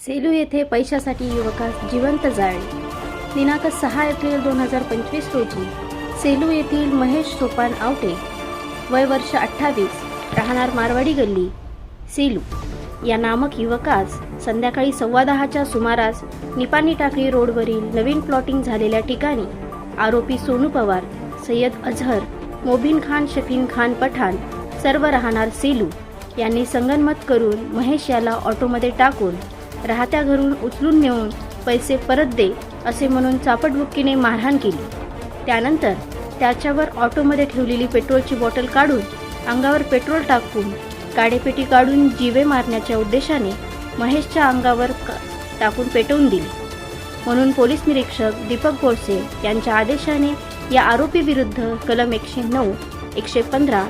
सेलू येथे पैशासाठी युवकास जिवंत जाळले. दिनांक सहा एप्रिल दोन हजार पंचवीस रोजी सेलू येथील महेश सोपान आवटे वय वर्ष अठ्ठावीस राहणार मारवाडी गल्ली सेलू. या नामक युवकास संध्याकाळी सव्वा दहाच्या सुमारास निपाणी टाकळी रोडवरील नवीन प्लॉटिंग झालेल्या ठिकाणी आरोपी सोनू पवार सय्यद अझहर मोबिन खान शफीन खान पठाण सर्व राहणार सेलू यांनी संगनमत करून महेश याला ऑटोमध्ये टाकून राहत्या घरून उचलून नेऊन पैसे परत दे असे म्हणून चापटबुक्कीने मारहाण केली. त्यानंतर त्याच्यावर ऑटोमध्ये ठेवलेली पेट्रोलची बॉटल काढून अंगावर पेट्रोल टाकून काडेपेटी काढून जीवे मारण्याच्या उद्देशाने महेशच्या अंगावर टाकून पेटवून दिली. म्हणून पोलीस निरीक्षक दीपक गोडसे यांच्या आदेशाने या आरोपीविरुद्ध कलम एकशे नऊ एकशे पंधरा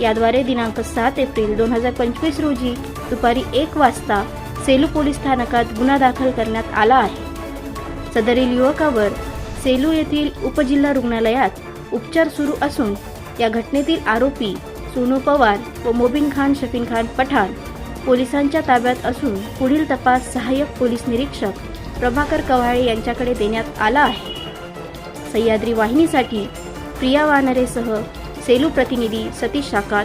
याद्वारे दिनांक सात एप्रिल दोन हजार पंचवीस रोजी दुपारी एक वाजता सेलू पोलीस स्थानकात गुन्हा दाखल करण्यात आला आहे. सदरील युवकावर सेलू येथील उपजिल्हा रुग्णालयात उपचार सुरू असून या घटनेतील आरोपी सोनू पवार व मोबिन खान शफीन खान पठाण पोलिसांच्या ताब्यात असून पुढील तपास सहाय्यक पोलीस निरीक्षक प्रभाकर कव्हाळे यांच्याकडे देण्यात आला आहे. सह्याद्री वाहिनीसाठी प्रिया वानरेसह सेलू प्रतिनिधी सतीश शाकात